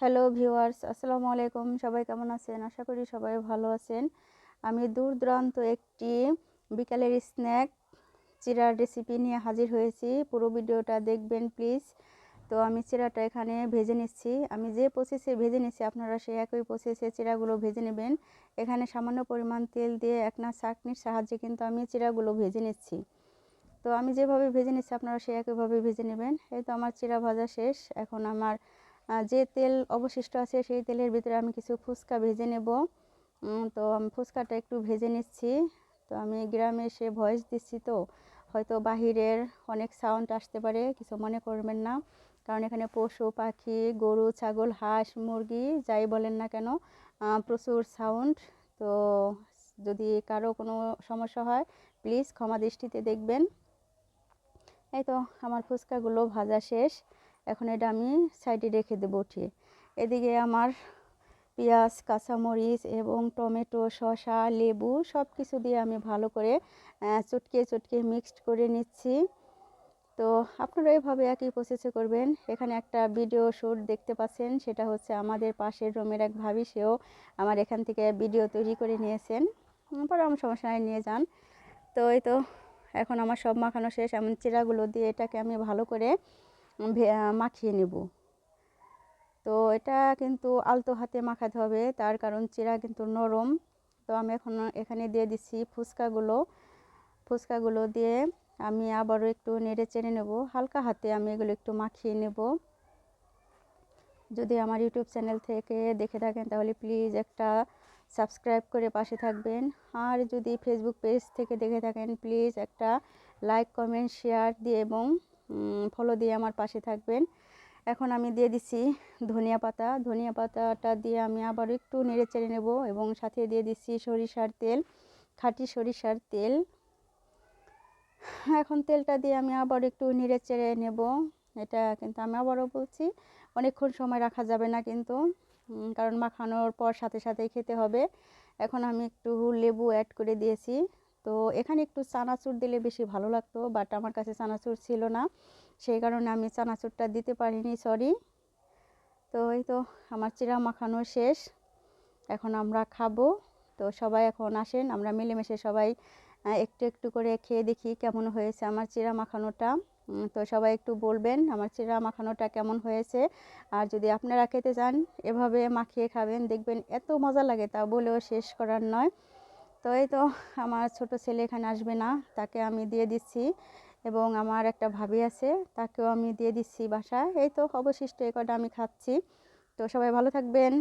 Hello viewers, আসসালামু আলাইকুম। সবাই কেমন আছেন? আশা করি সবাই ভালো আছেন। আমি দূর দূরান্ত একটি বিকালের স্ন্যাক, চিরার রেসিপি নিয়ে হাজির হয়েছি। পুরো ভিডিওটা দেখবেন প্লিজ তো আমি চিরাটা এখানে ভেজে নিচ্ছি। আমি যে প্রসেসে ভেজে নিচ্ছি, আপনারা সেই একই প্রসেসে চিরাগুলো ভেজে নেবেন। এখানে সামান্য পরিমাণ তেল দিয়ে একনা চাকনির সাহায্যে কিন্তু আমি চিরাগুলো ভেজে নিচ্ছি। তো আমি যেভাবে ভেজে নিচ্ছি, আপনারা সেই একইভাবে ভেজে নেবেন। এই তো আমার চিরা ভাজা শেষ। এখন আমার যে তেল অবশিষ্ট আছে সেই তেলের ভিতরে আমি কিছু ফুচকা ভেজে নেব। তো আমি ফুচকাটা একটু ভেজে নিচ্ছি। তো আমি গ্রামে এসে ভয়েস দিচ্ছি তো, হয়তো বাহিরের অনেক সাউন্ড আসতে পারে, কিছু মনে করবেন না। কারণ এখানে পশু, পাখি, গরু, ছাগল, হাঁস, মুরগি, যাই বলেন না কেন প্রচুর সাউন্ড তো যদি কারও কোনো সমস্যা হয় প্লিজ ক্ষমা দৃষ্টিতে দেখবেন। এই তো, আমার ফুচকাগুলো ভাজা শেষ। এখন এটা আমি সাইডে রেখে দেবো উঠিয়ে। এদিকে আমার পেঁয়াজ, কাঁচামরিচ এবং টমেটো, শসা, লেবু সব কিছু দিয়ে আমি ভালো করে চটকে চটকে মিক্সড করে নিচ্ছি। তো আপনারা এভাবে একই প্রসেসে করবেন। এখানে একটা ভিডিও শ্যুট দেখতে পাচ্ছেন, সেটা হচ্ছে আমাদের পাশের রুমের এক ভাবি, সেও আমার এখান থেকে ভিডিও তৈরি করে নিয়েছেন। পরে আমার সমস্যা নিয়ে যান। তো এই তো, এখন আমার সব মাখানো শেষ। এমন চিরাগুলো দিয়ে এটাকে আমি ভালো করে মাখিয়ে নেব। তো এটা কিন্তু আলতো হাতে মাখাতে হবে, তার কারণ চিরা কিন্তু নরম। তো আমি এখন এখানে দিয়ে দিচ্ছি ফুচকাগুলো। ফুচকাগুলো দিয়ে আমি আবারও একটু নেড়ে চেড়ে নেব। হালকা হাতে আমি এগুলো একটু মাখিয়ে নেব। যদি আমার ইউটিউব চ্যানেল থেকে দেখে থাকেন, তাহলে প্লিজ একটা সাবস্ক্রাইব করে পাশে থাকবেন। আর যদি ফেসবুক পেজ থেকে দেখে থাকেন, প্লিজ একটা লাইক, কমেন্ট, শেয়ার দিয়ে এবং ফলো দিয়ে আমার পাশে থাকবেন। এখন আমি দিয়ে দিছি ধনিয়া পাতা। ধনিয়া পাতাটা দিয়ে আমি আবার একটু নেড়ে চেড়ে নেব এবং সাথে দিয়ে দিচ্ছি সরিষার তেল, খাঁটি সরিষার তেল। এখন তেলটা দিয়ে আমি আবার একটু নেড়ে চেড়ে নেব। এটা কিন্তু আমি আবারও বলছি, অনেকক্ষণ সময় রাখা যাবে না কিন্তু কারণ মাখানোর পর সাথে সাথেই খেতে হবে। এখন আমি একটু লেবু অ্যাড করে দিয়েছি। তো এখানে একটু চানাচুর দিলে বেশি ভালো লাগতো বাট আমার কাছে চানাচুর ছিল না। সেই কারণে আমি চানাচুরটা দিতে পারিনি সরি তো এই তো আমার চিরা মাখানো শেষ। এখন আমরা খাব। তো সবাই এখন আসেন, আমরা মিলেমিশে সবাই একটু একটু করে খেয়ে দেখি কেমন হয়েছে আমার চিরা মাখানোটা তো সবাই একটু বলবেন আমার চিরা মাখানোটা কেমন হয়েছে। আর যদি আপনারা খেতে চান, এভাবে মাখিয়ে খাবেন, দেখবেন এত মজা লাগে তা বলেও শেষ করার নয়। তো এই তো আমার ছোট ছেলে এখানে আসবে না, তাকে আমি দিয়ে দিচ্ছি এবং আমার একটা ভাবি আছে, তাকেও আমি দিয়ে দিচ্ছি বাসায়। এই তো অবশিষ্ট এ কটা আমি খাচ্ছি। তো সবাই ভালো থাকবেন।